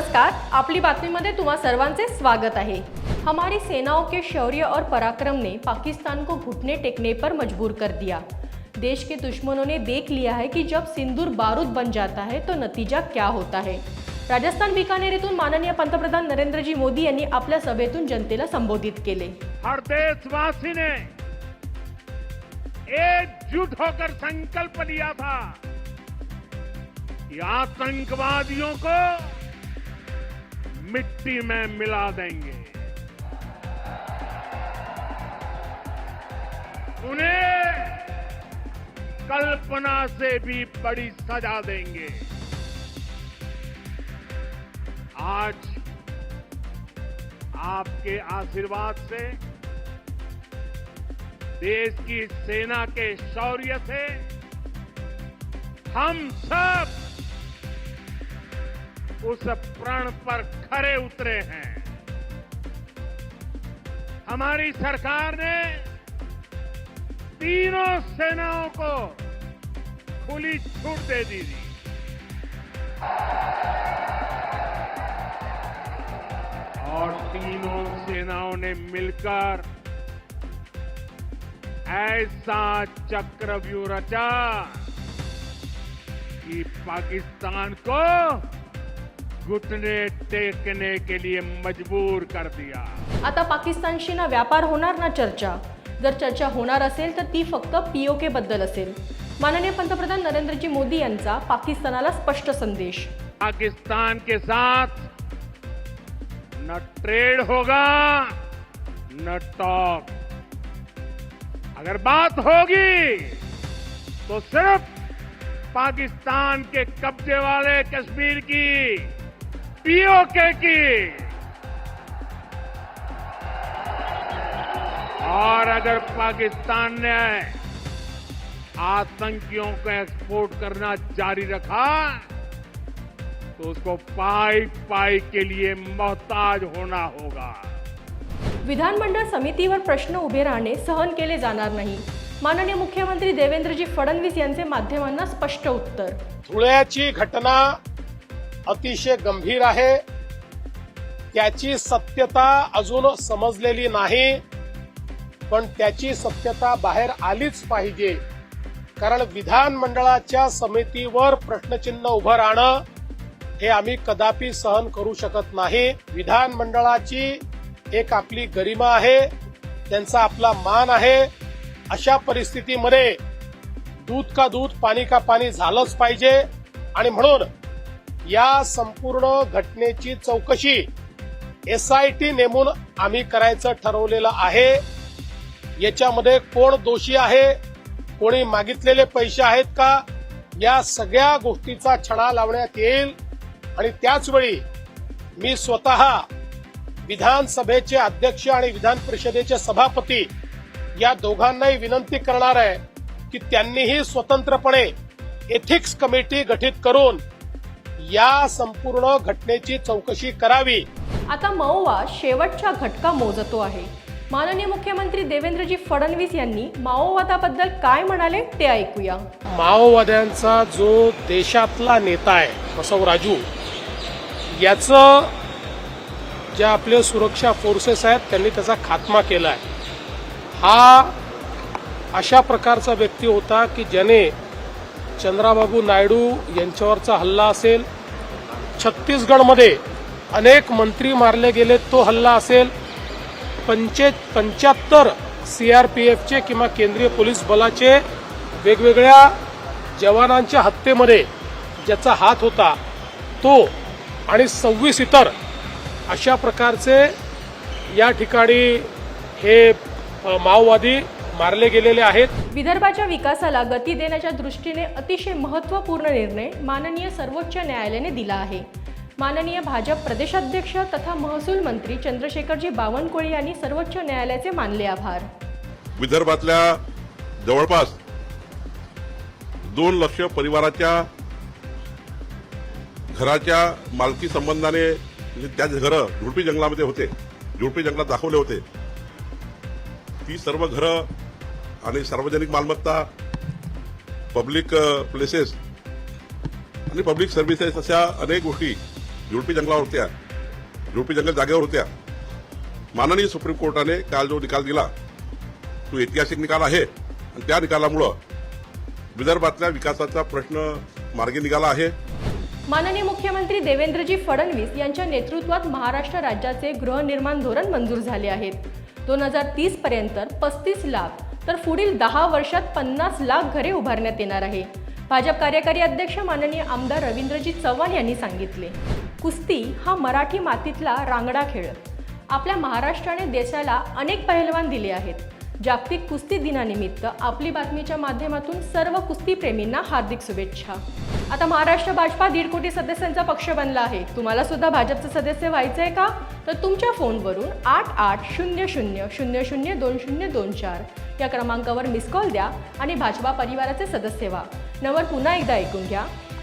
नमस्कार आपली बातमीमध्ये तुम्हा सर्वांचे स्वागत है हमारी सेनाओं के शौर्य और पराक्रम ने पाकिस्तान को घुटने टेकने पर मजबूर कर दिया। देश के दुश्मनों ने देख लिया है कि जब सिंदूर बारूद बन जाता है तो नतीजा क्या होता है? राजस्थान बिकानेर येथून माननीय पंतप्रधान नरेंद्रजी मोदी यांनी आपल्या सभेतून जनतेला संबोधित केले. हर देशवासी ने एकजुट होकर संकल्प लिया था आतंकवादियों को मिट्टी में मिला देंगे। उन्हें कल्पना से भी बड़ी सजा देंगे। आज आपके आशीर्वाद से देश की सेना के शौर्य से हम सब उस प्रण पर खरे उतरे हैं। हमारी सरकार ने तीनों सेनाओं को खुली छूट दे दी थी। और तीनों सेनाओं ने मिलकर ऐसा चक्रव्यूह रचा कि पाकिस्तान को घुटने टेकने के लिए मजबूर कर दिया। आता पाकिस्तानशी ना व्यापार होणार ना चर्चा? जर चर्चा होणार असेल तर ती फक्त पीओके बद्दल असेल. माननीय पंतप्रधान नरेंद्रजी मोदी यांचा पाकिस्तानाला स्पष्ट संदेश. पाकिस्तान के साथ न ट्रेड होगा न टॉक अगर बात होगी तो सिर्फ पाकिस्तान के कब्जे वाले कश्मीर की पीओके की और अगर पाकिस्तान ने आतंकियों को एक्सपोर्ट करना जारी रखा तो उसको पाई पाई के लिए मोहताज होना होगा। विधानमंडळ समितीवर प्रश्न उभे राहणे सहन केले जाणार नाही. माननीय मुख्यमंत्री देवेंद्रजी फडणवीस यांचे माध्यमांना स्पष्ट उत्तर. धुळ्याची घटना अतिशय गंभीर आहे. त्याची सत्यता अजून समजलेली नाही. पण त्याची सत्यता बाहेर आलीच पाहिजे. कारण विधानमंडळाच्या समितीवर प्रश्नचिन्ह उभं राहणं हे आम्ही कदापि सहन करू शकत नाही. विधानमंडळाची एक आपली गरिमा आहे. त्यांचा आपला मान आहे. अशा परिस्थितीमध्ये दूध का दूध पाणी का पाणी झालंच पाहिजे. आणि म्हणून या संपूर्ण घटनेची चौकशी एस आय टी नेमून आम्ही करायचं ठरवलेलं आहे. याच्यामध्ये कोण दोषी आहे? कोणी मागितलेले पैसे आहेत का? या सगळ्या गोष्टीचा छडा लावण्यात येईल. आणि त्याचवेळी मी स्वतः विधानसभेचे अध्यक्ष आणि विधान परिषदेचे सभापती या दोघांनाही विनंती करणार आहे की त्यांनीही स्वतंत्रपणे एथिक्स कमिटी गठीत करून या संपूर्ण घटनेची चौकशी करावी. आता मओवा शेवटच्या घटका मोजतो आहे. माननीय मुख्यमंत्री देवेंद्रजी फडणवीस यांनी माओवादाबद्दल काय म्हणाले ते ऐकूया. माओवाद्यांचा जो देशातला नेता आहे बसव राजू याचं ज्या आपले सुरक्षा फोर्सेस आहेत त्यांनी त्याचा खात्मा केला आहे हा अशा प्रकारचा व्यक्ती होता की ज्याने चंद्राबाबू नायडू यांच्यावरचा हल्ला असेल छत्तीसगडमध्ये अनेक मंत्री मारले गेले तो हल्ला असेल. पंचे पंच्याहत्तर सी आर पी एफचे किंवा केंद्रीय पोलीस बलाचे वेगवेगळ्या जवानांच्या हत्येमध्ये ज्याचा हात होता तो आणि सव्वीस इतर अशा प्रकारचे या ठिकाणी हे माओवादी मारले गेलेले आहेत. विदर्भाच्या विकासाला गती देण्याच्या दृष्टीने अतिशय महत्त्वपूर्ण निर्णय माननीय सर्वोच्च न्यायालयाने दिला आहे. माननीय भाजप प्रदेशाध्यक्ष तथा महसूल मंत्री चंद्रशेखरजी बावनकुळे यांनी सर्वोच्च न्यायालयाचे मानले आभार. विदर्भातल्या जवळपास दोन लक्ष परिवाराच्या घराच्या मालकी संबंधाने म्हणजे त्या घरं झुडपी जंगलामध्ये होते झुडपी जंगलात दाखवले होते. ती सर्व घरं आणि सार्वजनिक मालमत्ता पब्लिक प्लेसेस आणि पब्लिक सर्व्हिसेस अशा अनेक गोष्टी झुडपी जंगलावर होत्या. झुडपी जंगल जागेवर होत्या. माननीय सुप्रीम कोर्टाने काल जो निकाल दिला तो ऐतिहासिक निकाल आहे. आणि त्या निकालामुळं विदर्भातल्या विकासाचा प्रश्न मार्गी निघाला आहे. माननीय मुख्यमंत्री देवेंद्रजी फडणवीस यांच्या नेतृत्वात महाराष्ट्र राज्याचे गृहनिर्माण धोरण मंजूर झाले आहेत. दोन हजार तीस पर्यंत पस्तीस लाख तर पुढील दहा वर्षात पन्नास लाख घरे उभारण्यात येणार आहे. भाजप कार्यकारी अध्यक्ष माननीय आमदार रवींद्रजी चव्हाण यांनी सांगितले कुस्ती हा मराठी मातीतला रांगडा खेळ. आपल्या महाराष्ट्राने देशाला अनेक पहिलवान दिले आहेत. जागतिक कुस्ती दिनानिमित्त आपली बातमीच्या माध्यमातून सर्व कुस्तीप्रेमींना हार्दिक शुभेच्छा. आता महाराष्ट्र भाजपा दीड कोटी सदस्यांचा पक्ष बनला आहे. तुम्हाला सुद्धा भाजपचं सदस्य व्हायचं आहे का? तर तुमच्या फोनवरून आठ आठ शून्य शून्य शून्य शून्य दोन शून्य दोन चार या क्रमांकावर मिस कॉल द्या आणि भाजपा परिवाराचे सदस्य व्हा. नंबर पुन्हा एकदा ऐकून घ्या.